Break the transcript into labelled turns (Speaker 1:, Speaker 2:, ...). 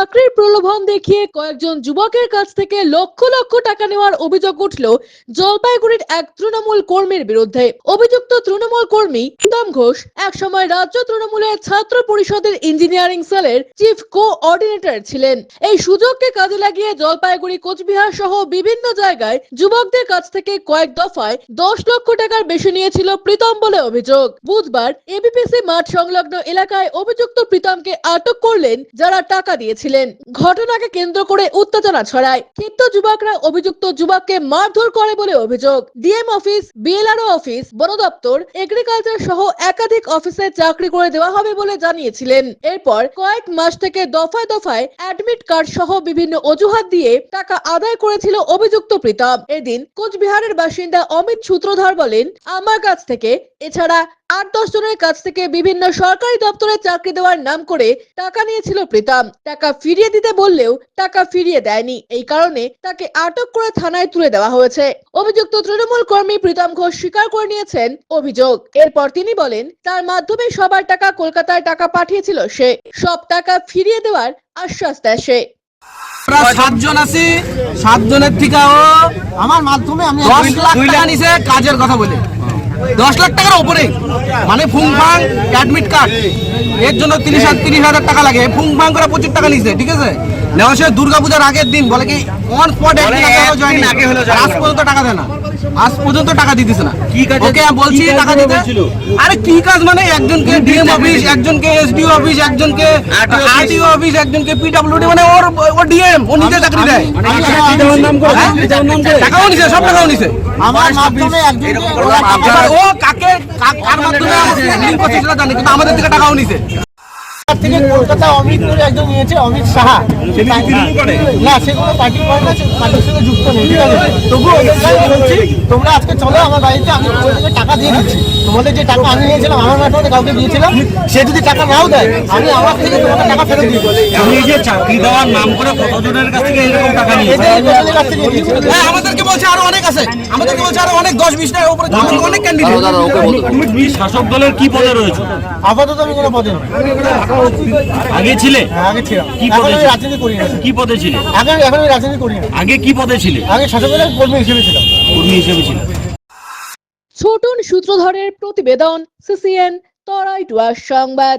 Speaker 1: চাকরির প্রলোভন দেখিয়ে কয়েকজন যুবকের কাছ থেকে লক্ষ লক্ষ টাকা নেওয়ার অভিযোগ উঠল জলপাইগুড়ির এক তৃণমূল কর্মীর বিরুদ্ধে। অভিযুক্ত তৃণমূল কর্মী প্রীতম ঘোষ একসময় রাজ্য তৃণমূলের ছাত্র পরিষদের ইঞ্জিনিয়ারিং সেলের চিফ কোঅর্ডিনেটর ছিলেন। এই সুযোগকে কাজে লাগিয়ে জলপাইগুড়ি, কোচবিহার সহ বিভিন্ন জায়গায় যুবকদের কাছ থেকে কয়েক দফায় দশ লক্ষ টাকার বেশি নিয়েছিল প্রীতম বলে অভিযোগ। বুধবার এবিপিসি মাঠ সংলগ্ন এলাকায় অভিযুক্ত প্রীতমকে আটক করলেন যারা টাকা দিয়েছিলেন। ঘটনাকে কেন্দ্র করে উত্তেজনা ছড়ায়। ক্ষিপ্ত যুবকরা অভিযুক্ত যুবককে মারধর করে বলে অভিযোগ। ডিএম অফিস, বিএলআরও অফিস, বন দপ্তর এগ্রিকালচার সহ একাধিক অফিসে চাকরি করে দেওয়া হবে বলে জানিয়েছিলেন। এরপর কয়েক মাস থেকে দফায় দফায় অ্যাডমিট কার্ড সহ বিভিন্ন অজুহাত দিয়ে টাকা আদায় করেছিল অভিযুক্ত প্রীতম। এদিন কোচবিহারের বাসিন্দা অমিত সূত্রধর বলেন, আমার কাছ থেকে এছাড়া আট দশ জনের কাছ থেকে বিভিন্ন সরকারি দপ্তরে চাকরি দেওয়ার নাম করে টাকা নিয়েছিল প্রীতম। টাকা ফিরিয়ে দিতে বললেও টাকা ফিরিয়ে দেয়নি। এই কারণে তাকে আটক করে থানায় তুলে দেওয়া হয়েছে। অভিযুক্ত তৃণমূল কর্মী প্রীতম ঘোষ স্বীকার করে নিয়েছেন অভিযোগ। এরপর তিনি বলেন তার মাধ্যমে সবার টাকা কলকাতায় টাকা পাঠিয়েছিল সে। সব টাকা ফিরিয়ে দেওয়ার আশ্বাস দেয় সে।
Speaker 2: আমরা সাতজন আছি। সাতজনের থেকে
Speaker 3: আমার মাধ্যমে আমি
Speaker 2: দশ লাখ টাকা নিছে কাজের কথা বলে। দশ লাখ টাকার ওপরে। মানে ফুং ফাং অ্যাডমিট কার্ড এর জন্য তিরিশ তিরিশ হাজার টাকা লাগে। ফুং ফাং করে প্রচুর টাকা নিচ্ছে ঠিক আছে? নেওয়া সে দুর্গা পূজার আগের দিন বলে কি অন স্পট একদিন আগে হলো আজ পর্যন্ত টাকা দেয় না। আজ পর্যন্ত টাকা দিতেছে না।
Speaker 4: কি কাজে-
Speaker 2: ওকে বলছি টাকা দিতে আরে কি কাজ মানে? একজনকে ডিএম অফিস একজনকে এসডিও অফিস একজনকে আরটিও অফিস একজনকে পিডব্লিউডি মানে ওর ও ডিএম ও নিজে চাকরি দেয়।
Speaker 4: মানে
Speaker 2: হ্যাঁ? টাকাও নিছে সব টাকাও নিছে।
Speaker 3: আমার মাধ্যমে একজনকে
Speaker 2: এবার ও কাকে কার মাধ্যমে লিঙ্ক করছে সেটা জানি কিন্তু আমাদের থেকে টাকাও নিছে।
Speaker 3: থেকে কলকাতা অমিত করে একজন নিয়েছে অমিত সাহা। না সে কোনো পার্টি করে না পার্টির সঙ্গে যুক্ত নেই ঠিক আছে? তবুও বলছি তোমরা আজকে চলো আমার বাড়িতে আমি তোমাদেরকে টাকা দিয়ে দিচ্ছি। তোমাদের যে টাকা আমি নিয়েছিলাম আমার মাধ্যমে কাউকে দিয়েছিলাম সে যদি টাকা নাও দেয় আমি আমার থেকে তোমাকে টাকা ফেরত দিয়ে
Speaker 4: এই যে চাকরি দেওয়ার নাম করে কতজনের কাছ থেকে এরকম টাকা নিয়েছে
Speaker 3: এদের এদের কাছ থেকে দিয়েছি
Speaker 2: হ্যাঁ আমাদেরকে বলছে আরও অনেক আছে। আমাদেরকে বলছে আরও অনেক দশ বিশটা উপরে অনেক ক্যান্ডিডেট
Speaker 4: তুমি শাসক দলের কি পদে রয়েছে?
Speaker 3: আপাতত আমি কোনো পদে নই।
Speaker 4: আগে ছিলে?
Speaker 3: হ্যাঁ, আগে ছিলাম।
Speaker 4: কি পদে ছিলে?
Speaker 3: রাজনীতি করি না।
Speaker 4: কি পদে ছিলে?
Speaker 3: আগে এখন আমি রাজনীতি করি না।
Speaker 4: আগে কি পদে ছিলে?
Speaker 3: আগে শাসকের কর্মী হিসেবে ছিলাম।
Speaker 4: কর্মী হিসেবে ছিলে।
Speaker 1: ছোটন সূত্রধরের প্রতিবেদন সিসিএন তরাই টুয়ার সংবাদ।